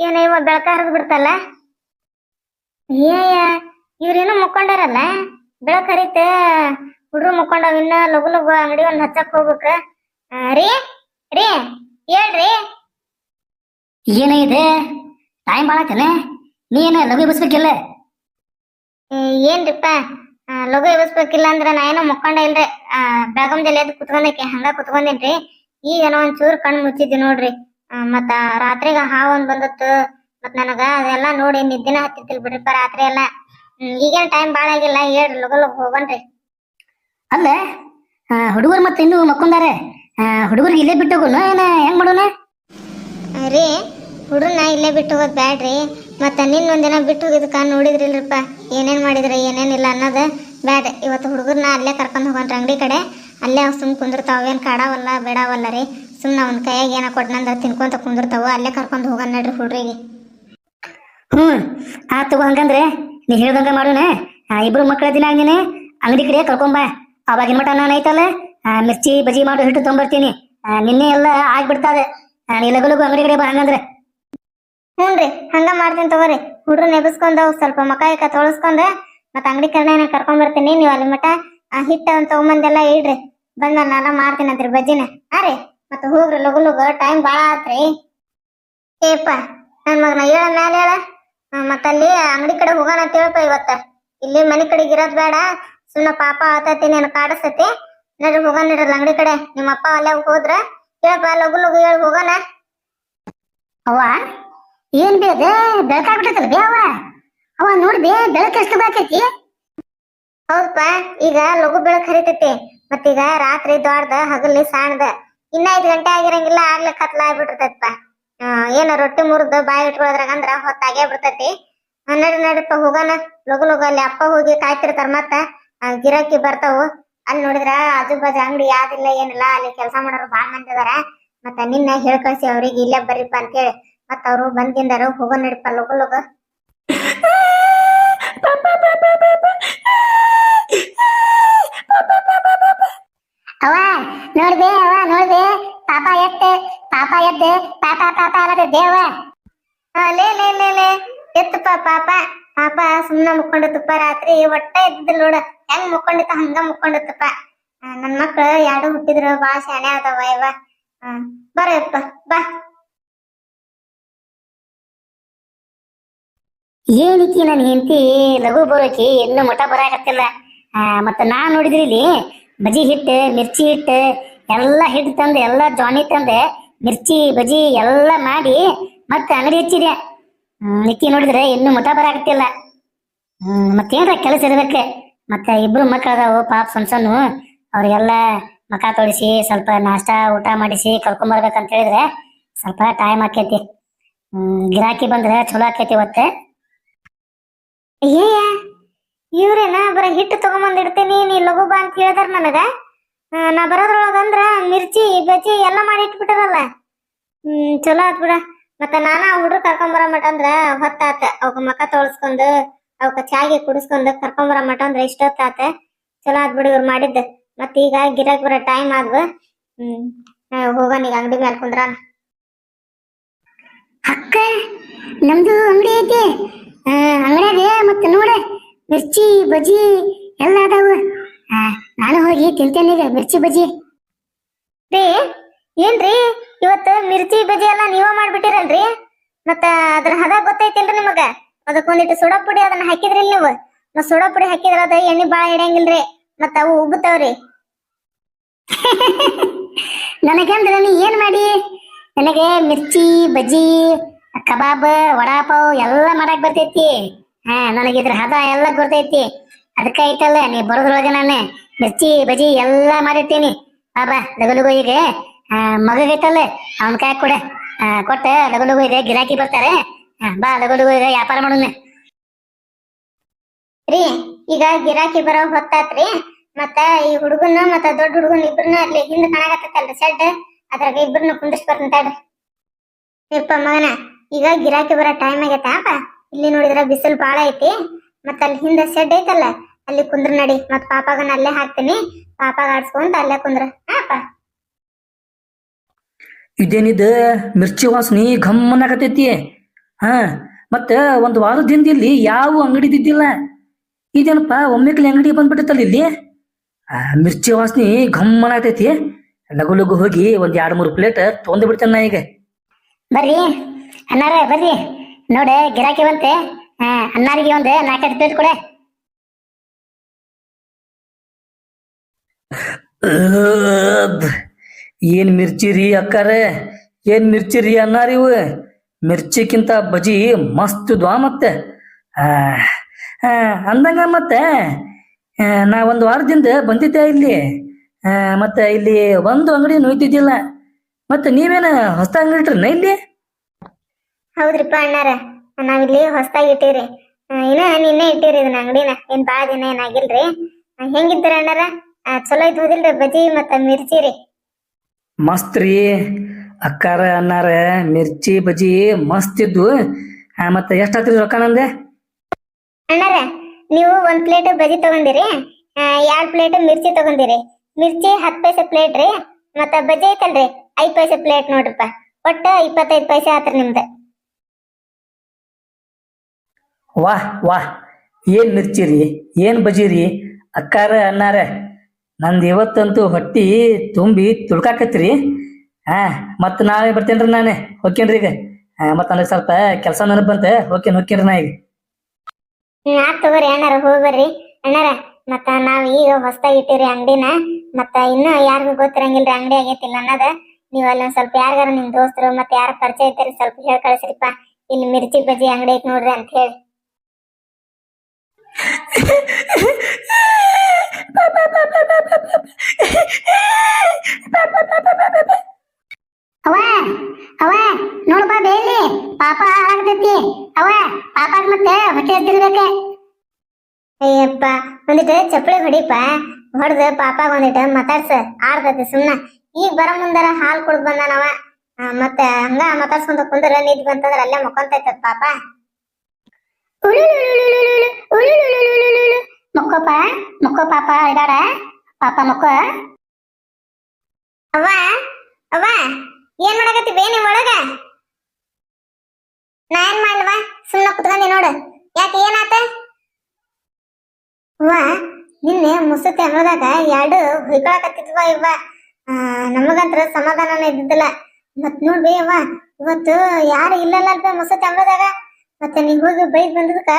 ಏನ ಇವ ಬೆಳಕ ಹರಿದ್ ಬಿಡ್ತಲ್ಲ? ಏಯ ಇವ್ರೇನು ಮುಕ್ಕೊಂಡಾರಲ್ಲ? ಬೆಳಕ್ ಹರಿತ ಹುಡ್ರು ಮುಕ್ಕೊಂಡಾವ ಇನ್ನ ಲಗು ಲಗು ಅಂಗಡಿ ಒಂದ್ ಹಚ್ಚಕ್ ಹೋಗ್ಬೇಕ. ಆ, ರೀ ರೀ ಹೇಳ್ರಿ. ಏನಿದೆ ಟೈಮ್ ಭಾಳ ಆತನೆ? ನೀ ಏನ ಲಘು ಎಬ್ಬಿಸ್ಬೇಕಿಲ್ಲ? ಏ, ಏನ್ರಿಪ್ಪ? ಆ, ಲಗು ಎಬ್ಬಿಸ್ಬೇಕಿಲ್ಲ ಅಂದ್ರ ನಾ ಏನೋ ಮುಕ್ಕೊಂಡ ಇಲ್ರಿ. ಆ ಬೆಳಗಂದಲ್ಲಿ ಎದ್ದು ಕುತ್ಕೊಂಡಕ್ಕೆ ಹಂಗ ಕುತ್ಕೊಂಡೇನ್ರಿ. ಈಗ ಏನೋ ಒಂದ್ ಚೂರ್ ಕಣ್ ಮುಚ್ಚಿದ್ದೆ ನೋಡ್ರಿ. ಆ, ಮತ್ತ ರಾತ್ರಿಗ ಹಾವ್ ಒಂದ್ ಬಂದತ್ತು. ಮತ್ ನನಗ ಅದೆಲ್ಲ ನೋಡಿ ನಿದ್ದಿನ ಹತ್ತಿತ್ತಿಲ್ ಬಿಡ್ರಿಪ್ಪ ರಾತ್ರಿ ಎಲ್ಲ. ಈಗೇನ್ ಟೈಮ್ ಬಾಳ ಆಗಿಲ್ಲ. ಹೇಳ್ರಿ ಲಗು ಲಗು ಹೋಗನ್ರಿ ಅಲ್ಲ ಹುಡುಗರು ಮತ್ತೆ ಇನ್ನು ಮಕ್ಕೊಂದಾರೆ. ಹುಡುಗರು ಇಲ್ಲೇ ಬಿಟ್ಟು ಹೋಗೋಣ ಏನ ಹೆಂಗ್ ಮಾಡೋಣ ರೀ ಹುಡುಗನ ಇಲ್ಲೇ ಬಿಟ್ಟು ಹೋಗೋದ್ ಬ್ಯಾಡ್ರಿ. ಮತ್ತ ನಿನ್ ಒಂದಿನ ಬಿಟ್ಟು ಹೋಗಿದ್ಕ ನೋಡಿದ್ರಿಲ್ರಿಪ್ಪ ಏನೇನ್ ಮಾಡಿದ್ರಿ ಏನೇನಿಲ್ಲ ಅನ್ನೋದು ಬ್ಯಾಡ ಇವತ್ತು ಹುಡುಗರ್ನ ಅಲ್ಲೇ ಕರ್ಕೊಂಡು ಹೋಗೋಣ ಅಂಗಡಿ ಕಡೆ. ಅಲ್ಲೇ ಅವ್ ಸುಮ್ ಕುಂದಿರ್ತಾವ. ಏನ್ ಕಾಡಾವಲ್ಲ ಬೇಡಾವಲ್ಲ ರೀ. ಸುಮ್ನ ಅವ್ನ ಕೈಯಾಗ ಏನೋ ಕೊಟ್ಟನಂದ್ರೆ ತಿನ್ಕೊಂತ ಕುಂದಿರ್ತಾವ ಅಲ್ಲೇ ಕರ್ಕೊಂಡ್ ಹೋಗೋಣ ನಡ್ರಿ ಹುಡ್ರಿಗೆ ಹ್ಞೂ ಆ ತಗೋ ಹಂಗಂದ್ರೆ ನೀ ಹೇಳ್ದಂಗ ಮಾಡೋಣ. ಆ, ಇಬ್ರು ಮಕ್ಕಳ ದಿನ ನೀನೆ ಅಂಗಡಿ ಕಡೆ ಕರ್ಕೊಂಬ ಅವಾಗಿನ ಮಟ ನಾನು ಐತಲ್ಲ ಮಿರ್ಚಿ ಬಜಿ ಮಾಡು ಹಿಟ್ಟು ತೊಗೊಂಬರ್ತೀನಿ. ನಿನ್ನೆ ಎಲ್ಲ ಆಗ್ಬಿಡ್ತಾವೆ. ನೀ ಲಗು ಅಂಗಡಿ ಕಡೆ ಬಾ ಹಂಗಂದ್ರೆ. ರೀ ಹಂಗ ಮಾಡ್ತೀನಿ ತಗೋರಿ. ಹುಡ್ರು ಎಬ್ಬಿಸ್ಕೊಂಡ್ ಅವ್ ಸ್ವಲ್ಪ ಮಕ ಇಕ ತೊಳಸ್ಕೊಂಡ್ ಮತ್ತ ಅಂಗಡಿ ಕಡೆ ಕರ್ಕೊಂಡ್ ಬರ್ತೀನಿ. ನೀವು ಅಲ್ಲಿ ಮಟ ಆ ಹಿಟ್ಟ ಅಂತ ತಗೊಂಬಂದೆಲ್ಲ ಇಡ್ರಿ. ಬಂದ ನಾನ ಮಾಡ್ತೀನಿ ಅಂತ್ರಿ ಬಜ್ಜಿನ. ಹಾ ರೀ. ಮತ್ತ ಹೋಗ್ರಿ ಲಗು ಲಗು ಟೈಮ್ ಬಾಳ ಆತ್ರಿ. ಏಪ ನನ್ ಮಗನ ಹೇಳ ಮ್ಯಾಲ ಹೇಳ. ಮತ್ತ ಅಲ್ಲಿ ಅಂಗಡಿ ಕಡೆ ಹೋಗೋಣ ಅಂತ ಇವತ್ತ. ಇಲ್ಲಿ ಮನಿ ಕಡೆಗೆ ಇರೋದ್ ಬೇಡ. ಸುಮ್ನ ಪಾಪ ಆತತಿ ನೀನ್ ಕಾಡಿಸ್ತತಿ ನಡ್ರಿ, ಹೋಗೋಣ ನಡ್ರಲ್ಲ ಅಂಗಡಿ ಕಡೆ. ನಿಮ್ಮ ಅಪ್ಪ ಅಲ್ಲೇ ಹೋದ್ರ. ಕೇಳಪ್ಪ ಲಗು ಲಗು ಹೇಳಿ ಹೋಗೋಣ. ಅವ್ವ, ಏನ್ ಬಿ ಬೆಳಕಾಗ್ಬಿಟ್ಟೈತಲ್ಲ ಬೇ ಅವ್ವ? ಅವ ನೋಡ್ದೆ, ಬೆಳಕು ಎಷ್ಟು ಬಾಕೈತಿ? ಹೌದಪ್ಪ ಈಗ ಲಘು ಬೆಳಕ್ ಹರಿತೈತಿ. ಮತ್ತೀಗ ರಾತ್ರಿ ದೊಡ್ಡದ ಹಗಲಿ ಸಾಣದ. ಇನ್ನ ಐದ್ ಗಂಟೆ ಆಗಿರಂಗಿಲ್ಲ, ಆಗ್ಲೇ ಕತ್ಲ ಆಗ್ಬಿಟ್ಟಿರ್ತೈತಪ್ಪ ಏನ ರೊಟ್ಟಿ ಮುರಿದು ಬಾಯಿ ಇಟ್ಕೊಳ್ಳೋದ್ರಾಗ ಅಂದ್ರ ಹೊತ್ತಾಗೇ ಬಿಡ್ತೈತಿ. ನಡಿ ನಡಿಪ ಹೋಗೋಣ, ಲಗು ಲಗು ಅಲ್ಲಿ ಅಪ್ಪ ಹೋಗಿ ಕಾಯ್ತಿರ್ತಾರ ಮತ್ತ ಗಿರಾಕಿ ಬರ್ತಾವು. ಅಲ್ಲಿ ನೋಡಿದ್ರ ಆಜು ಬಾಜು ಅಂಗಡಿ ಯಾವ್ದಿಲ್ಲ ಏನಿಲ್ಲ, ಅಲ್ಲಿ ಕೆಲಸ ಮಾಡೋರು ಬಾಳ ಮಂದಿ ಅದಾರ. ಮತ್ತ ನಿನ್ನ ಹೇಳ್ ಕಳ್ಸಿ ಅವ್ರಿಗೆ, ಇಲ್ಲೇ ಬರ್ರಿಪ್ಪ ಅಂತೇಳಿ. ಮತ್ತ ಅವ್ರು ಬಂದಿಂದಾರ ಹೋಗೋ ನಡಿಪ ಲಗು ಲಗು. ಅವ ನೋಡ್ಬೇ ಅವ ನೋಡ್ದೆ. ಪಾಪ ಎತ್ತೆ ಪಾಪ ಎದ್ದೆ ಪಾಪ ಪಾಪ ಅಲ್ಲದೆ ದೇವ ಲೇ ಲೇ ಲೇ ಲೇ. ಎತ್ತಪ್ಪ ಪಾಪ. ಪಾಪ ಸುಮ್ನ ಮುಕ್ಕೊಂಡಿತ್ತಪ್ಪ ರಾತ್ರಿ. ಒಟ್ಟ ಎದ್ದಿಲ್ಲ ನೋಡ. ಹೆಂಗ್ ಮುಕ್ಕೊಂಡಿತ್ತ ಹಂಗ ಮುಕ್ಕೊಂಡಿತ್ತಪ್ಪ. ನನ್ ಮಕ್ಳು ಎರಡು ಹುಟ್ಟಿದ್ರು. ಬಾ ಶಾಣೆ ಅದಾವ ಇವ. ಬರಪ್ಪ ಬಾ. ಏನಕ್ಕಿ ನನ್ನ ಹೆಂಡತಿ ಲಘು ಬರೋಕಿ ಇನ್ನು ಮಠ ಬರಾಕತ್ತಿಲ್ಲ. ಮತ್ತ ನಾ ನೋಡಿದ್ರಿ ಇಲ್ಲಿ ಬಜಿ ಹಿಟ್ಟು, ಮಿರ್ಚಿ ಹಿಟ್ಟು, ಎಲ್ಲ ಹಿಟ್ಟು ತಂದು, ಎಲ್ಲ ಜಾನಿ ತಂದೆ ಮಿರ್ಚಿ ಬಜಿ ಎಲ್ಲ ಮಾಡಿ ಮತ್ತೆ ಅಂಗಡಿ ಹಚ್ಚಿದೆ. ನಿಕ್ಕಿ ನೋಡಿದ್ರೆ ಇನ್ನೂ ಮುಟ ಬರಾಕತ್ತಿಲ್ಲ ಮತ್ತೇನ್ರ ಕೆಲಸ ಇರಬೇಕು. ಮತ್ತೆ ಇಬ್ರು ಮಕ್ಕಳು ಅದಾವು, ಪಾಪ ಸಣ್ಣ ಸಣ್ಣ. ಅವ್ರಿಗೆಲ್ಲ ಮಖ ತೊಡಿಸಿ ಸ್ವಲ್ಪ ನಾಷ್ಟ, ಊಟ ಮಾಡಿಸಿ ಕರ್ಕೊಂಬರ್ಬೇಕಂತ ಹೇಳಿದ್ರೆ ಸ್ವಲ್ಪ ಟೈಮ್ ಆಕೈತಿ. ಗಿರಾಕಿ ಬಂದ್ರೆ ಚಲೋ ಆಕೈತಿ ಇವತ್ತೆ. ಏಯ ಇವ್ರೇನ ಬರ ಹಿಟ್ಟು ತಗೊಂಬಂದ್ ಇಡ್ತೀನಿ ನೀ ಲಘು ಬಾ ಅಂತ ಹೇಳಿದಾರ ನನಗ. ಆ, ನಾ ಬರೋದ್ರೊಳಗ ಅಂದ್ರ ಮಿರ್ಚಿ ಬಜ್ಜಿ ಎಲ್ಲ ಮಾಡಿ ಇಟ್ಬಿಟ್ಟದಲ್ಲ. ಹ್ಮ್ ಚಲೋ ಆತ್ ಬಿಡ. ಮತ್ತ ನಾನ ಹುಡ್ರು ಕರ್ಕೊಂಬರ ಮಟ ಅಂದ್ರ ಹೊತ್ತಾತ ಅವಕ ಮಕ ತೊಳ್ಸ್ಕೊಂಡ್ ಅವಕ ಚಾಗಿ ಕುಡಿಸ್ಕೊಂಡು ಕರ್ಕೊಂಬರ ಮಟ ಅಂದ್ರ ಇಷ್ಟೊತ್ತಾತ ಚಲೋ ಆತ್ ಬಿಡು ಇವ್ರು ಮಾಡಿದ್ದ. ಮತ್ತ ಈಗ ಗಿರಾಕ್ ಬರೋ ಟೈಮ್ ಆದ್ವ. ಹ್ಮ್ ಹೋಗೋಣ ಈಗ ಅಂಗಡಿ ಮೇಲೆ ಕುಂದ್ರಾನ. ಅಕ್ಕ ನಮ್ದು ಅಂಗಡಿ ಐತಿ. ಅಂಗಡಿ ಮತ್ತೆ ನೋಡ. ಮಿರ್ಚಿ, ಬಜ್ಜಿ ಎಲ್ಲ ಅದಾವ. ನಾನು ಹೋಗಿ ತಿಂತೇನೆ ಈಗ ಮಿರ್ಚಿ, ಬಜ್ಜಿ. ರೀ, ಏನ್ರಿ? ಇವತ್ತು ಮಿರ್ಚಿ, ಬಜ್ಜಿ ಎಲ್ಲ ನೀವ ಮಾಡ್ಬಿಟ್ಟಿರಲ್ರಿ? ಮತ್ತ ಅದ್ರ ಹದ ಗೊತ್ತೈತಿಲ್ರಿ ನಿಮಗ? ಅದಕ್ಕೊಂದಿಟ್ಟು ಸೋಡಾ ಪುಡಿ ಅದನ್ನ ಹಾಕಿದ್ರಿ ನೀವು. ಮತ್ ಸೋಡಾ ಪುಡಿ ಹಾಕಿದ್ರ ಅದ ಎಣ್ಣೆ ಬಾಳ ಹಿಡಿಯಂಗಿಲ್ರಿ. ಮತ್ತ ಅವು ಉಬ್ಬತಾವ್ರಿ ನನಗಂದ್ರ ನೀ ಏನ್ ಮಾಡಿ? ನನಗೆ ಮಿರ್ಚಿ, ಬಜ್ಜಿ, ಕಬಾಬ್, ವಡಾಪಾವ್ ಎಲ್ಲ ಮಾಡಕ್ ಬರ್ತೈತಿ. ಹಾ ನನಗೆ ಇದ್ರ ಹದ ಎಲ್ಲ ಗೊತ್ತೈತಿ ಅದಕ್ಕ ಐತಲ್ಲ, ನೀ ಬರೋದ್ರೊಳಗೆ ನಾನು ಮಿರ್ಚಿ ಬಜಿ ಎಲ್ಲ ಮಾಡಿರ್ತೀನಿ. ಬಾಬಾ ಲಗು ಈಗ. ಮಗಗೈತಲ್ಲ ಅವನ ಕೈ ಕೊಡ. ಕೊಟ್ಟ ಲಗು ಇದೆ ಗಿರಾಕಿ ಬರ್ತಾರೆ. ಬಾ ಲಗು ಇದೆ ವ್ಯಾಪಾರ ಮಾಡೋಣ. ರೀ, ಈಗ ಗಿರಾಕಿ ಬರೋ ಹೊತ್ತಾತ್ರಿ. ಮತ್ತ ಈ ಹುಡುಗನ ಮತ್ತ ದೊಡ್ಡ ಹುಡುಗನ ಇಬ್ರನ್ನ ಅಲ್ಲಿ ಹಿಂದ ಕಾಣಾಕತ್ತಲ್ರಿ ಶೆಡ್ ಅದ್ರಾಗ ಇಬ್ರನ್ನ ಕುಂದಿಸ್ಬಾರ್ದು ಬರ್ತಾಡ್ರಿ ಯಪ್ಪ ಮಗನ, ಈಗ ಗಿರಾಕಿ ಬರೋ ಟೈಮ್ ಆಗೈತಾ? ಅಪ್ಪ ಇಲ್ಲಿ ನೋಡಿದ್ರ ಬಿಸಿಲು ಬಾಳ ಐತಿ. ಮತ್ತ ಅಲ್ಲಿ ಹಿಂದೆ ಶೆಡ್ ಐತಲ್ಲ ಅಲ್ಲಿ ಕುಂದ್ರ ನಡಿ. ಮತ್ ಪಾಪಾಗನ ಅಲ್ಲೇ ಹಾಕ್ತೀನಿ. ಪಾಪಾಗ ಆಡ್ಸ್ಕೊಂತ ಅಲ್ಲೇ ಕುಂದ್ರ. ಹಾಪ. ಇದೇನಿದ ಮಿರ್ಚಿ ವಾಸನಿ ಅನ್ನಕತ್ತೈತಿ? ಹಾ ಮತ್ತ ಒಂದು ವಾರದಿಂದ ಇಲ್ಲಿ ಯಾವ ಅಂಗಡಿ ಇದ್ದಿಲ್ಲ ಇದೇನಪ್ಪ ಒಮ್ಮೆಕ್ಲಿ ಅಂಗಡಿ ಬಂದ್ಬಿಟ್ಟೈತಲ್ಲ ಇಲ್ಲಿ? ಮಿರ್ಚಿ ವಾಸನಿ ಘಮ್ಮನ ಆಗ್ತೈತಿ ಲಗು ಲಗು ಹೋಗಿ ಒಂದ್ ಎರಡ್ ಮೂರು ಪ್ಲೇಟ್ ತೊಗೊಂಡ್ ಬಿಡ್ತೇನೆ ನಾ ಈಗ. ಬರ್ರಿ. ಅನ್ನಾರ ಬರ್ರಿ. ನೋಡ, ಗಿರಾಕಿ ಬಂತೆ. ಅನ್ನಾರಿಗೆ ಒಂದು ನಾಲ್ಕೈದು ಪ್ಲೇಟ್ ಕೊಡೆ. ಏನ್ ಮಿರ್ಚಿ ರೀ ಅಕ್ಕಾರೆ? ಏನ್ ಮಿರ್ಚಿ ರೀ ಅನ್ನಾರಿ ಇವು ಮಿರ್ಚಿಕ್ಕಿಂತ ಬಜಿ ಮಸ್ತ್ ದ್ವಾ ಮತ್ತೆ. ಅಂದಂಗ ಮತ್ತೆ. ನಾ ಒಂದು ವಾರದಿಂದ ಬಂದಿದ್ದೆ ಇಲ್ಲಿ. ಮತ್ತೆ ಇಲ್ಲಿ ಒಂದು ಅಂಗಡಿ ನೋಯ್ತಿದ್ದಿಲ್ಲ. ಮತ್ತೆ ನೀವೇನ ಹೊಸ ಅಂಗಡಿ ಇಲ್ಲಿ? ಹೌದ್ರಿಪ್ಪ ಅಣ್ಣಾರ. ನಾವಿಲ್ಲಿ ಹೊಸ್ದಾಗಿ ಇಟ್ಟಿವ್ರಿ. ಇನ್ನ ನಿನ್ನೆ ಇಟ್ಟಿರಿ ಇದನ್ನ ಅಂಗಡಿನ. ಏನ್ ಬಾಳ ದಿನ ಏನಾಗಿಲ್ರಿ ಹೆಂಗಿದ್ದೀರ ಅಣ್ಣಾರ? ಚಲೋ ಇದ್ ಹೋದಿಲ್ರಿ ಬಜಿ ಮತ್ತ ಮಿರ್ಚಿ ರೀ. ಮಸ್ತ್ ರೀ ಅಕ್ಕಾರ ಅಣ್ಣಾರ ಮಿರ್ಚಿ ಬಜಿ ಮಸ್ತ್ ಇದ್ವು. ಮತ್ತ ಮತ್ತೆ ಎಷ್ಟಾತ್ರಿ ರೊಕ್ಕ ನಂದೆ? ಅಣ್ಣಾರ ನೀವು ಒಂದ್ ಪ್ಲೇಟ್ ಬಜಿ ತಗೊಂಡಿರಿ. ಎರಡ್ ಪ್ಲೇಟ್ ಮಿರ್ಚಿ ತಗೊಂಡಿರಿ. ಮಿರ್ಚಿ ಹತ್ ಪೈಸೆ ಪ್ಲೇಟ್ ರೀ. ಮತ್ತ ಬಜಿ ಐತಲ್ರಿ ಐದ್ ಪೈಸೆ ಪ್ಲೇಟ್ ನೋಡ್ರಿಪ್ಪ. ಒಟ್ಟ ಇಪ್ಪತ್ತೈದು ಪೈಸೆ ಆತ್ರಿ ನಿಮ್ದು. ವಾಹ್ ವಾಹ್ ಏನ್ ಮಿರ್ಚಿರಿ ಏನು ಬಜಿರಿ? ಅಕ್ಕಾರ ಅನ್ನಾರ, ನಂದು ಇವತ್ತಂತೂ ಹೊಟ್ಟಿ ತುಂಬಿ ತುಳ್ಕಾಕತ್ರಿ. ಹಾ, ಮತ್ತು ನಾಳೆ ಬರ್ತೇನ್ರಿ ನಾನೇ. ಹೋಕೇನ್ರಿ ಈಗ? ಮತ್ತ ನನಗೆ ಸ್ವಲ್ಪ ಕೆಲಸ ನನಗೆ ಬಂತ. ಹೋಕೇನ್ ಹೋಕೇನ್ರಿ ನಾ ಈಗ? ತಗೋರಿ ಅಣ್ಣಾರ, ಹೋಗಿ ಅಣ್ಣಾರ, ಮತ್ತ ನಾವ್ ಈಗ ಹೊಸದಾಗಿ ಇಟ್ಟಿರಿ ಅಂಗಡಿನ. ಮತ್ತ ಇನ್ನು ಯಾರಿಗೂ ಗೊತ್ತಿರಂಗಿಲ್ರಿ ಅಂಗಡಿ ಆಗೈತಿಲ್ಲ ಅನ್ನೋದ. ನೀವ್ ಅಲ್ಲೊಂದ್ ಸ್ವಲ್ಪ ಯಾರಿಗಾರ ನಿಮ್ ದೋಸ್ತರು, ಮತ್ತೆ ಯಾರ ಪರಿಚಯ ಇದ್ದಾರೆ ಸ್ವಲ್ಪ ಹೇಳಿ ಕಳಿಸ್ರಿಪ್ಪ. ಇಲ್ಲಿ ಮಿರ್ಚಿ ಬಜ್ಜಿ ಅಂಗಡಿ ಐತಿ ನೋಡ್ರಿ ಅಂತ ಹೇಳಿ. ಪಾಪ ಹಾಳಾಗ್ತೈತಿ ಅವ ಪಾಪಾಗ ಮತ್ತೆ ಹೊಟ್ಟೆ ಎದ್ದಿರ್ಬೇಕ ಅಯ್ಯಪ್ಪ ಚಪ್ಪಳಿ ಹೊಡಿಪ ಹೊಡೆದು ಪಾಪಾಗ ಒಂದಿಟ ಮಾತಾಡ್ಸ. ಆಡ್ತೈತಿ ಸುಮ್ನ. ಈಗ ಬರ ಮುಂದರ ಹಾಲ್ ಕುಡ್ದು ಬಂದಾನವ ಮತ್ತೆ ಹಂಗ ಮಾತಾಡ್ಸ್ಕೊಂತ ಕುಂದ್ರ ನಿದ್ ಬಂತಂದ್ರ ಅಲ್ಲೇ ಮಕ್ಕೊಂತೈತ ಪಾಪ. ಮಕ್ಕೋಪ ಮಕ್ಕೋ ಪಾಪ ಇದಾಡ ಪಾಪ ಮಕ್ಕ ಅವ್ವ ಅವ್ವ, ಏನ್ ಮಾಡಕತ್ತಿ ಬೇ ನಿಮ್ ಒಳಗ? ನಾ ಏನ್ ಮಾಡ್ಲವ ಸುಮ್ನ ಕುತ್ಕೊಂಡಿ ನೋಡು. ಯಾಕೆ ಏನಾತ? ಅವ್ವ, ನಿನ್ನೆ ಮುಸುತ್ತೆ ಅನ್ನೋದಾಗ ಎರಡು ಹುಯ್ಕೊಳಕತ್ತಿದ್ವ ಇವ್ವ. ನಮಗಂತ್ರ ಸಮಾಧಾನನೇ ಇದ್ದಿದ್ದಿಲ್ಲ. ಮತ್ ನೋಡ್ಬಿ ಅವ್ವ, ಇವತ್ತು ಯಾರು ಇಲ್ಲಲ್ಲ ಅಲ್ಪ ಮುಸುತಿ ಅನ್ನೋದಾಗ ಮತ್ತೆ ನೀ ಹೋಗಿ ಬೈದ್ ಬಂದದಕ್ಕ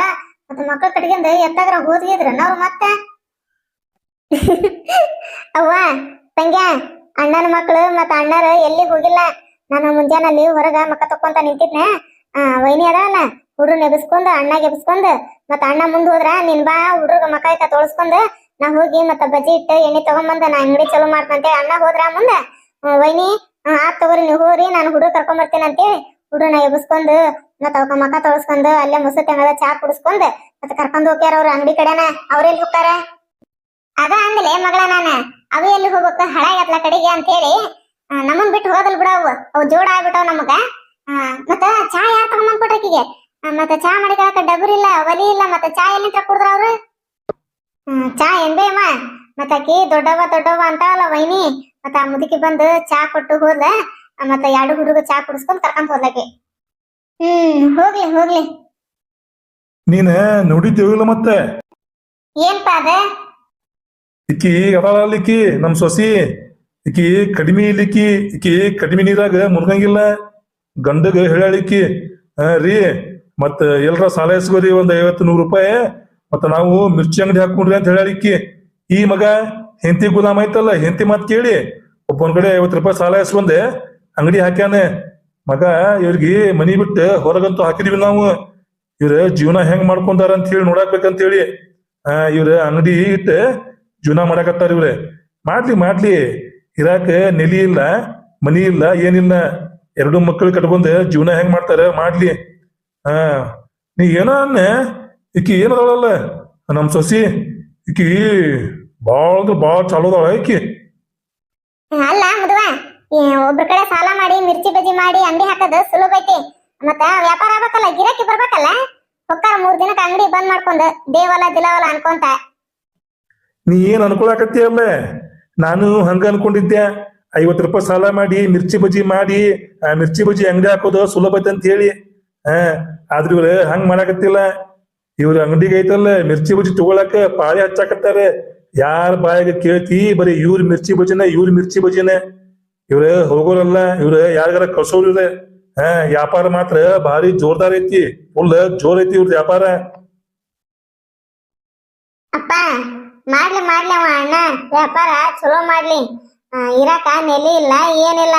ಮತ್ತೆ ಮಕ್ಕಳ ಕಡೆಗಿಂದ ಎತ್ತಾಗ್ರ ಹೋದ್ಗಿದ್ರ ನಾವು ಮತ್ತೆ? ಅವ್ವ, ತಂಗ್ಯ, ಅಣ್ಣನ ಮಕ್ಕಳು ಮತ್ತ ಅಣ್ಣರ ಎಲ್ಲಿ ಹೋಗಿಲ್ಲ? ನಾನು ಮುಂಜಾನೆ ಅಲ್ಲಿ ಹೊರಗ ಮಕ್ಕ ತಕ್ಕೊಂತ ನಿಂತಿದ್ನೆ. ವೈನಿ ಅದಾವಲ್ಲ ಹುಡ್ರು ನೆಬಸ್ಕೊಂಡ್ ಅಣ್ಣ ಗೆಬಸ್ಕೊಂಡ್ ಮತ್ತ ಅಣ್ಣ ಮುಂದ್ ಹೋದ್ರ ನಿನ್ ಬಾ, ಹುಡ್ರಗ ಮಕ್ಕ ಐತ ನಾ ಹೋಗಿ ಮತ್ತ ಬಜ್ಜಿ ಇಟ್ಟು ಎಣ್ಣೆ ತಗೊಂಬಂದ ನಾ ಅಂಗಡಿ ಚಲೋ ಮಾಡ್ತಂತೆ. ಅಣ್ಣ ಹೋದ್ರ ಮುಂದ ವೈನಿ ಆತ್ ತಗೋರಿ ನೀವು ಹೋಗ್ರಿ, ನಾನು ಹುಡುಗ ಕರ್ಕೊಂಡ್ ಬರ್ತೇನೆ ಅಂತೇಳಿ ಹುಡ್ರನ್ನ ಎಬಸ್ಕೊಂಡ್ ಅವಕ್ಕ ಮಕ್ಕ ತೊಳಸ್ಕೊಂಡ್ ಅಲ್ಲೇ ಮುಸತಿ ಅಂಗಡ ಚಾ ಕುಡಿಸ್ಕೊಂಡ್ ಮತ್ತ ಕರ್ಕೊಂಡ್ ಹೋಗ್ಯಾರ ಅವ್ರ ಅಂಗಡಿ ಕಡೆನ. ಅವ್ರೆಲ್ಲಿ ಹೋಗ್ತಾರ? ಅದ ಅಂದ್ಲೆ ಮಗಳ ನಾನ. ಅವು ಎಲ್ಲಿ ಹೋಗ್ಬೇಕು? ಹಳಾಗತ್ಲ ಕಡೆಗೆ ಅಂತ ಹೇಳಿ ನಮ್ಮನ್ ಬಿಟ್ಟು ಹೋಗದಲ್ ಬಿಡ ಅವು. ಅವು ಜೋಡ ಆಗ್ಬಿಟ್ಟವ್ ನಮಗ. ಮತ್ತ ಚಾ ಯಾರ್ ತಗೊಂಬಂದ್ ಕೊಟ್ರಕಿಗೆ ಮತ್ತ ಚಾ ಮಾಡಿದಾಕ ಡಬರ್ ಇಲ್ಲ, ಒಲಿ ಇಲ್ಲ, ಮತ್ತ ಚಾ ಎಲ್ಲಿಂದ ಕುಡ್ದ್ರ ಅವ್ರು? ಚಾ ಏನ್ಬೇ ಅಮ್ಮ? ಮತ್ತ ಆಕಿ ದೊಡ್ಡವ ದೊಡ್ಡವ ಅಂತಾವಲ್ಲ ವೈನಿ. ಮತ್ತ ಆ ಮುದುಕಿ ಬಂದು ಚಾ ಕೊಟ್ಟು ಹೋದ್ಲ. ಮತ್ತ ಎರಡು ಹುಡುಗ ಚಾ ಕುಡಿಸ್ಕೊಂಡ್ ಕರ್ಕೊಂಡ್ ಹೋದ್ಲಕಿ ಹ್ಮ್ ಹೋಗ್ಲಿ ಹೋಗ್ಲಿ. ನೀನ ನೋಡಿದ್ದೇವಿಲ್ಲ ಮತ್ತೆ? ಏನ್ಪಾ ಅದ? ಇಕ್ಕಿ ಅದಾಳ ಇಕ್ಕಿ ನಮ್ ಸೊಸಿ. ಇಕ್ಕಿ ಕಡಿಮೆ ಇಲ್ಲಿಕ್ಕಿ ಇಕ್ಕಿ. ಕಡಿಮೆ ನೀರಾಗ ಮುನ್ಗಂಗಿಲ್ಲ. ಗಂಡಗ ಹೇಳ್ಯಾಳಿಕ್ಕಿ ಹಾ ರೀ ಮತ್ತ ಎಲ್ರ ಸಾಲ ಇಸ್ಕೋರಿ ಒಂದ್ ಐವತ್ತು ನೂರು ರೂಪಾಯಿ. ಮತ್ತ ನಾವು ಮಿರ್ಚಿ ಅಂಗಡಿ ಹಾಕೊಂಡ್ರಿ ಅಂತ ಹೇಳಿಕ್ಕಿ ಈ ಮಗ ಹೆಂತಿ ಗುಲಾಮ್ ಐತಲ್ಲ ಹೆಂತಿ ಮಾತ್ ಕೇಳಿ ಒಬ್ಬೊಂದ್ ಕಡೆ ಐವತ್ತು ರೂಪಾಯಿ ಸಾಲ ಇಸ್ಕೊಂಡೆ ಅಂಗಡಿ ಹಾಕ್ಯಾನ. ಮಗ, ಇವ್ರಿಗೆ ಮನಿ ಬಿಟ್ಟು ಹೊರಗಂತೂ ಹಾಕಿದೀವಿ ನಾವು. ಇವ್ರ ಜೀವನ ಹೆಂಗ್ ಮಾಡ್ಕೊಂತಾರ ಅಂತ ಹೇಳಿ ನೋಡಾಕ್ಬೇಕಂತ ಹೇಳಿ, ಆ, ಇವ್ರ ಅಂಗಡಿ ಇಟ್ಟು ಜೀವನ ಮಾಡಾಕತ್ತಾರ ಇವ್ರೆ. ಮಾಡ್ಲಿ ಮಾಡ್ಲಿ. ಇರಾಕ ನೆಲಿ ಇಲ್ಲ, ಮನಿ ಇಲ್ಲ, ಏನಿಲ್ಲ. ಎರಡು ಮಕ್ಕಳು ಕಟ್ಕೊಂಡ್ ಜೀವನ ಹೆಂಗ್ ಮಾಡ್ತಾರ? ಮಾಡ್ಲಿ. ಆ, ನೀ ಏನೋ ಅನ್ನ? ಈಕಿ ಏನದಾಳಲ್ಲ? ನಮ್ ಸೊಸಿ, ಈಕಿ ಬಾಳ ಬಾಳ ಚಾಲೋದಾಳ ಈಕಿ. ಅಲ್ಲ ಒಬ್ರ ಕಡೆ ಸಾಲ ಮಾಡಿ, ಮಿರ್ಚಿ ಬಜ್ಜಿ ಮಾಡಿ, ಅಂಗಡಿ ಹಾಕೋದು ಸುಲಭ ಐತಿ. ಮತ್ತ ವ್ಯಾಪಾರ ಆಗ್ಬೇಕಲ್ಲ, ಗಿರಾಕಿ ಬರ್ಬೇಕಲ್ಲ? ಹೊಕ್ಕಾರ ಮೂರ್ ದಿನಕ್ಕೆ ಅಂಗಡಿ ಬಂದ್ ಮಾಡ್ಕೊಂಡು ದೇವಲ್ಲ ದಿಲವಲ್ಲ ಅನ್ಕೊಂತ. ನೀ ಏನ್ ಅನ್ಕೊಳಕತ್ತಿ ಅಲ್ಲ ನಾನು ಹಂಗ ಅನ್ಕೊಂಡಿದ್ದೆ. ಐವತ್ ರೂಪಾಯಿ ಸಾಲ ಮಾಡಿ, ಮಿರ್ಚಿ ಬಜ್ಜಿ ಮಾಡಿ ಮಿರ್ಚಿ ಬಜ್ಜಿ ಅಂಗಡಿ ಹಾಕೋದು ಸುಲಭ ಐತೆ ಅಂತ ಹೇಳಿ. ಹಾ ಆದ್ರ ಇವ್ರ ಹಂಗ್ ಮಾಡಾಕತ್ತಿಲ್ಲ. ಇವ್ರ ಅಂಗಡಿಗೆ ಐತಲ್ಲ, ಮಿರ್ಚಿ ಬಜ್ಜಿ ತಗೊಳಕ ಪಾಳಿ ಹಚ್ಚಾಕತ್ತಾರೆ. ಯಾರ ಬಾಯಾಗ ಕೇಳ್ತಿ, ಬರೀ ಇವ್ರ ಮಿರ್ಚಿ ಬಜ್ಜಿನ, ಇವ್ರ ಮಿರ್ಚಿ ಬಜ್ಜಿನ. ಇವ್ರ ಹೋಗೋರಲ್ಲ ಇವ್ರ ಯಾರಿಗಾರ ಕಳ್ಸೋರ್ ಇವ್ರೆ. ಹಾ, ವ್ಯಾಪಾರ ಮಾತ್ರ ಭಾರಿ ಜೋರ್ದಾರ್ ಐತಿ. ಫುಲ್ ಜೋರ್ ಐತಿ ಇವ್ರ ವ್ಯಾಪಾರ. ಅಪ್ಪ, ಮಾಡ್ಲಿ ಮಾಡ್ಲಿ ಅವ ಅಣ್ಣ. ವ್ಯಾಪಾರ ಚಲೋ ಮಾಡ್ಲಿ. ಇರಾಕ ನೆಲೆ ಇಲ್ಲ, ಏನಿಲ್ಲ.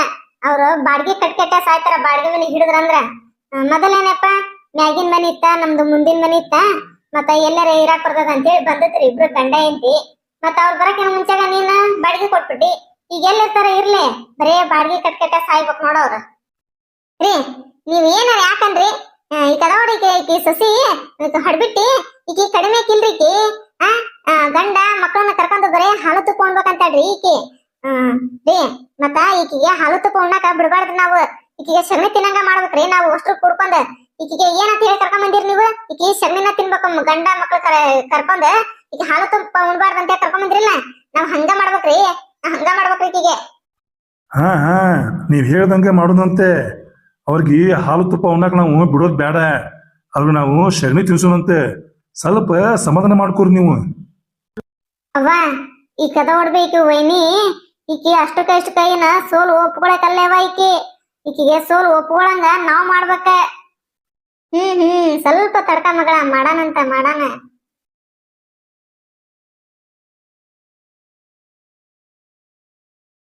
ಅವ್ರು ಬಾಡ್ಗಿ ಕಟ್ಕಟ್ಟ ಸಾಯ್ತಾರ, ಬಾಡ್ಗಿ ಮನೆ ಹಿಡಿದ್ರಂದ್ರ ಮೊದಲೇನಪ್ಪ, ಮ್ಯಾಗಿನ ಮನಿ ಇತ್ತ, ನಮ್ದು ಮುಂದಿನ ಮನಿ ಇತ್ತ. ಮತ್ತ ಎಲ್ಲರ ಇರಾಕ್ ಬರ್ತದ ಅಂತೇಳಿ ಬಂದತ್ರಿ ಇಬ್ರು ಗಂಡ ಎಂತಿ ಮತ್ತ ಅವ್ರ ಬರಕಿನ ಮುಂಚೆಗ ನೀನ ಬಾಡಿಗೆ ಕೊಟ್ಬಿಟ್ಟಿ. ಈಗ ಎಲ್ಲಿರ್ತಾರ ಇರ್ಲಿ. ಬರೇ ಬಾಡ್ಗಿ ಕಟ್ಕಟ್ಟ ಸಾಯ್ಬೇಕು ನೋಡವ್ರ ರೀ, ನೀವ್ ಏನಾರ ಯಾಕನ್ರಿ ಈ ಕದವಡಿ ಈಕಿ ಸಸಿ. ಹಡ್ಬಿಟ್ಟಿ. ಈಕಿ ಕಡಿಮೆ ಕಿಲ್ರಿ ಈಕಿ. ಆ ಗಂಡ ಮಕ್ಕಳನ್ನ ಕರ್ಕೊಂಡು ಬರೇ ಹಾಲು ತುಪ್ಪ ಉಣ್ಬೇಕಂತಾಳ್ರಿ ಈಕಿ ರೀ, ಮತ್ತ ಈಕಿಗೆ ಹಾಲು ತುಪ್ಪ ಬಿಡಬಾರದು ನಾವು. ಈಕಿಗೆ ಸಗಣಿ ತಿನ್ನಂಗ ಮಾಡ್ಬೇಕ್ರಿ ನಾವು ಅಷ್ಟು ಕುಡ್ಕೊಂಡ್. ಈಕಿಗೆ ಏನಂತ ಹೇಳಿ ಕರ್ಕೊಂಡ್ ಬಂದಿರಿ ನೀವು? ಈಕಿ ಸಗಣಿನ ತಿನ್ಬೇಕು ಗಂಡ ಮಕ್ಳು ಕರ್ಕೊಂಡ್ ಈಕಿ ಹಾಲು ತುಪ್ಪ ಉಣ್ಬಾರ್ದಂತ ಕರ್ಕೊಂಡ್ ಬಂದ್ರಿಲ್ಲ. ನಾವ್ ಹಂಗ ಮಾಡ್ಬೇಕ್ರಿ. ಹಂಗ ಮಾಡ್ಬೇಕು ಈಕಿಗೆ. ಹಾ ಹಾ. ನೀವ್ ಹೇಳ್ದಂಗೆ ಮಾಡೋದಂತೆ. ಅವ್ರಿಗೆ ಹಾಲು ತುಪ್ಪ ಉಣ್ಣಾಕ ನಾವು ಬಿಡೋದ್ ಬೇಡ. ಅವ್ರಿಗೆ ನಾವು ಶರಣಿ ತಿನ್ಸೋಣಂತೆ ಸ್ವಲ್ಪ ಸಮಾಧಾನ ಮಾಡ್ಕೊರಿ ನೀವು. ಅವ್ವ ಈ ಕದ ಹೊಡ್ಬೇಕು ವೈನಿ. ಈಕಿ ಅಷ್ಟು ಕಷ್ಟ ಕೈನ ಸೋಲು ಒಪ್ಕೊಳಕಲ್ಲೇವ ಈಕಿ. ಈಕಿಗೆ ಸೋಲು ಒಪ್ಕೊಳಂಗ ನಾವ್ ಮಾಡ್ಬೇಕ. ಹ್ಮ್ ಹ್ಮ್. ಸ್ವಲ್ಪ ತಡ್ಕ ಮಗಳ ಮಾಡಾನಂತ ಮಾಡಾನ